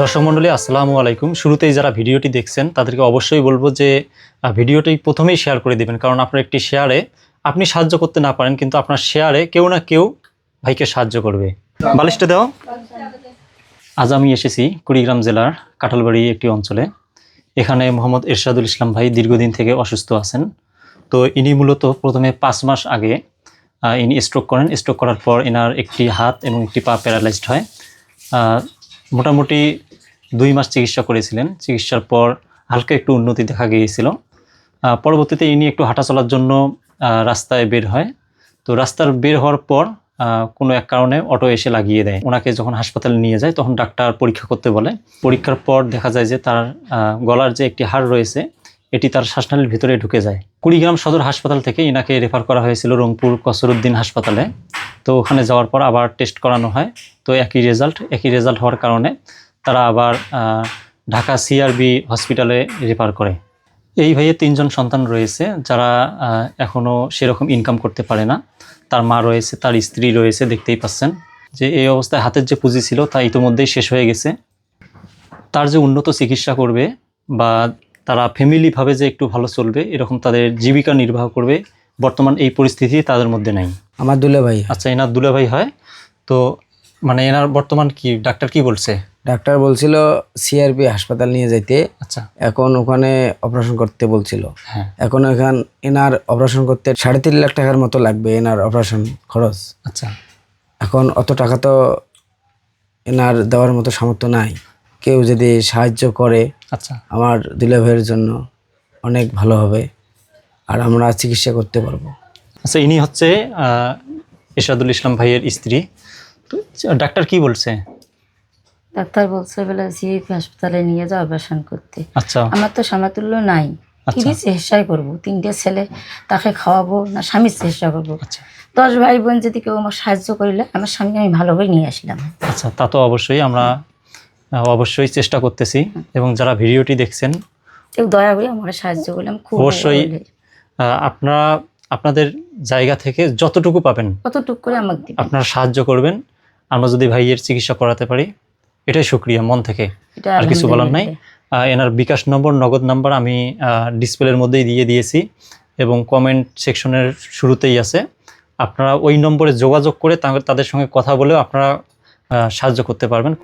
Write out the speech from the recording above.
দর্শক মণ্ডলী, আসসালামু আলাইকুম। শুরুতেই যারা ভিডিওটি দেখছেন, তাদেরকে অবশ্যই বলব যে ভিডিওটি প্রথমেই শেয়ার করে দিবেন, কারণ আপনার একটি শেয়ারে আপনি সাহায্য করতে না পারেন, কিন্তু আপনার শেয়ারে কেউ না কেউ ভাইকে সাহায্য করবে। বালিশটা দাও। আজ আমি এসেছি কুড়িগ্রাম জেলার কাঁঠালবাড়ি একটি অঞ্চলে। এখানে মোহাম্মদ এরশাদুল ইসলাম ভাই দীর্ঘদিন থেকে অসুস্থ আছেন। তো ইনি মূলত প্রথমে পাঁচ মাস আগে ইনি স্ট্রোক করেন। স্ট্রোক করার পর এনার একটি হাত এবং একটি পা প্যারালাইজড হয়। মোটামুটি দুই মাস চিকিৎসা করেছিলেন। চিকিৎসার পর হালকা একটু উন্নতি দেখা গিয়েছিল। পরবর্তীতে ইনি একটু হাঁটা চলার জন্য রাস্তায় বের হয়। তো রাস্তার বের হওয়ার পর কোনো এক কারণে অটো এসে লাগিয়ে দেয়। ওনাকে যখন হাসপাতালে নিয়ে যায়, তখন ডাক্তার পরীক্ষা করতে বলে। পরীক্ষার পর দেখা যায় যে তার গলার যে একটি হাড় রয়েছে, এটি তার শ্বাসনালীর ভিতরে ঢুকে যায়। কুড়িগ্রাম সদর হাসপাতাল থেকে ইনাকে রেফার করা হয়েছিল রংপুর কসরুদ্দিন হাসপাতালে। তো ওখানে যাওয়ার পর আবার টেস্ট করানো হয়। তো একই রেজাল্ট একই রেজাল্ট হওয়ার কারণে তারা আবার ঢাকা সিআরবি হসপিটালে রেফার করে। এই ভাইয়ের তিনজন সন্তান রয়েছে যারা এখনও সেরকম ইনকাম করতে পারে না। তার মা রয়েছে, তার স্ত্রী রয়েছে, দেখতেই পাচ্ছেন। যে এই অবস্থায় হাতের যে পুঁজি ছিল তা ইতিমধ্যেই শেষ হয়ে গেছে। তার যে উন্নত চিকিৎসা করবে বা তারা ফ্যামিলিভাবে যে একটু ভালো চলবে, এরকম তাদের জীবিকা নির্বাহ করবে বর্তমান এই পরিস্থিতি তাদের মধ্যে নাই। আমার দুলে ভাই। আচ্ছা এনার দুলে ভাই হয়। তো মানে এনার বর্তমান কি ডাক্তার কি বলছে? ডাক্তার বলছিল সিআরপি হাসপাতাল নিয়ে যাইতে। আচ্ছা। এখন ওখানে অপারেশন করতে বলছিল। হ্যাঁ। এখন এখান এনার অপারেশন করতে সাড়ে তিন লাখ টাকার মতো লাগবে এনার অপারেশন খরচ। আচ্ছা। এখন অত টাকা তো এনার দেওয়ার মতো সামর্থ্য নাই। কেউ যদি সাহায্য করে আচ্ছা। আমার দুলে ভাইয়ের জন্য অনেক ভালো হবে। আর আমরা চিকিৎসা করতে পারব। আচ্ছা ইনি হচ্ছে আহ, ইরশাদুল ইসলাম ভাইয়ের স্ত্রী। তো ডাক্তার কি বলছে? ডাক্তার বলছে বলে সিএপি হাসপাতালে নিয়ে যাও অপারেশন করতে। আচ্ছা। আমার তো সামাতুল্য নাই। আচ্ছা। কি চেষ্টাই করব। তিনটে ছেলে তাকে খাওয়াবো না স্বামীর চেষ্টা করব। আচ্ছা। দশ ভাই বোন যদি কেউ আমার সাহায্য করিলে আমার স্বামীকে আমি ভালোভাবে নিয়ে আসলাম। আচ্ছা তা তো অবশ্যই আমরা অবশ্যই চেষ্টা করতেছি। এবং যারা ভিডিওটি দেখছেন কেউ দয়া করে আমার সাহায্য করলাম খুব অবশ্যই। আপনারা আপনাদের জায়গা থেকে যতটুকু পাবেন কতটুক করে আমাকে আপনারা সাহায্য করবেন। আমরা যদি ভাইয়ের চিকিৎসা করাতে পারি এটাই সুক্রিয়া মন থেকে। আর কিছু বলার নাই। এনার বিকাশ নম্বর নগদ নাম্বার আমি ডিসপ্লের মধ্যেই দিয়ে দিয়েছি এবং কমেন্ট সেকশনের শুরুতেই আছে। আপনারা ওই নম্বরে যোগাযোগ করে তাদের সঙ্গে কথা বলেও আপনারা সাহায্য করতে পারবেন।